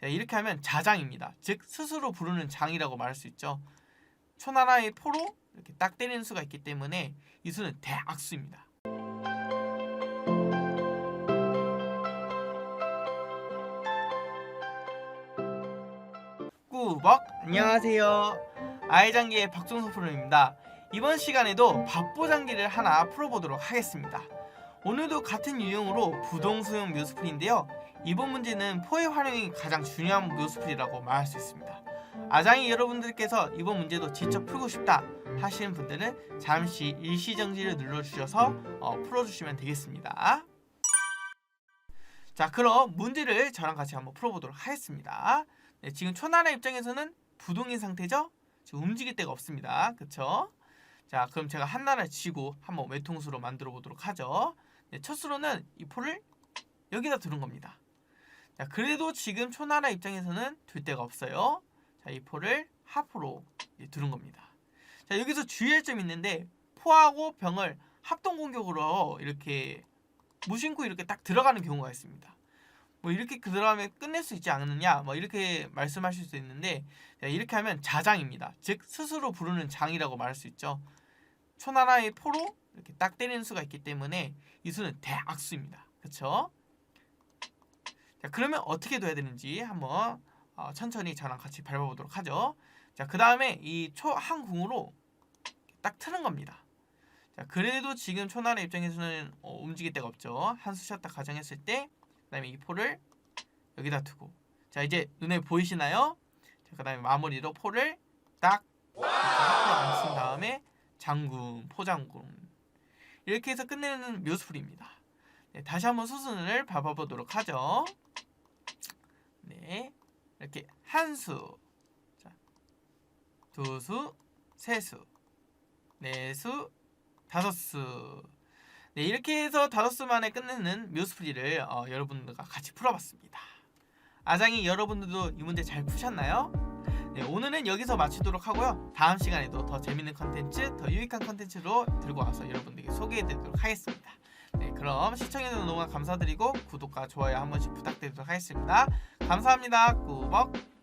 자, 이렇게 하면 자장입니다. 즉 스스로 부르는 장이라고 말할 수 있죠. 초나라의 포로 이렇게 딱 때리는 수가 있기 때문에 이 수는 대악수입니다. 꾸벅 안녕하세요. 아이장기의 박종석 프로입니다. 이번 시간에도 밥보장기를 하나 풀어보도록 하겠습니다. 오늘도 같은 유형으로 부동수용 묘수풀인데요. 이번 문제는 포의 활용이 가장 중요한 묘수풀이라고 말할 수 있습니다. 아장이 여러분들께서 이번 문제도 직접 풀고 싶다 하시는 분들은 잠시 일시정지를 눌러주셔서 어, 풀어주시면 되겠습니다. 자 그럼 문제를 저랑 같이 한번 풀어보도록 하겠습니다. 네, 지금 초나라 입장에서는 부동인 상태죠? 지금 움직일 데가 없습니다. 그쵸? 자 그럼 제가 한나라를 쥐고 한번 외통수로 만들어 보도록 하죠. 네, 첫 수로는 이 포를 여기다 두는 겁니다. 자 그래도 지금 초나라 입장에서는 둘 데가 없어요. 자 이 포를 하프로 두는 겁니다. 자 여기서 주의할 점이 있는데 포하고 병을 합동 공격으로 이렇게 무심코 이렇게 딱 들어가는 경우가 있습니다. 뭐 이렇게 들어가면 끝낼 수 있지 않느냐 뭐 이렇게 말씀하실 수 있는데 자, 이렇게 하면 자장입니다. 즉 스스로 부르는 장이라고 말할 수 있죠. 초나라의 포로 이렇게 딱 때리는 수가 있기 때문에 이 수는 대악수입니다. 그렇죠? 자 그러면 어떻게 둬야 되는지 한번 어, 천천히 저랑 같이 밟아보도록 하죠. 자 그 다음에 이 초 한 궁으로 딱 트는 겁니다. 자 그래도 지금 초나라 입장에서는 어, 움직일 데가 없죠. 한 수 쉬었다 가정했을 때 그 다음에 이 포를 여기다 두고 자 이제 눈에 보이시나요? 자 그 다음에 마무리로 포를 딱 이렇게 앞으로 앉힌 다음에 장군 포장군 이렇게 해서 끝내는 묘수풀입니다. 네, 다시 한번 수순을 밟아보도록 하죠. 네 이렇게 한 수, 자, 두 수, 세 수, 네 수, 다섯 수. 네, 이렇게 해서 다섯 수 만에 끝내는 묘수풀이를 어, 여러분들과 같이 풀어봤습니다. 아장이 여러분들도 이 문제 잘 푸셨나요? 네, 오늘은 여기서 마치도록 하고요. 다음 시간에도 더 재밌는 컨텐츠, 더 유익한 컨텐츠로 들고 와서 여러분들에게 소개해드리도록 하겠습니다. 네, 그럼 시청해주셔서 너무 감사드리고 구독과 좋아요 한 번씩 부탁드리도록 하겠습니다. 감사합니다. 꾸벅.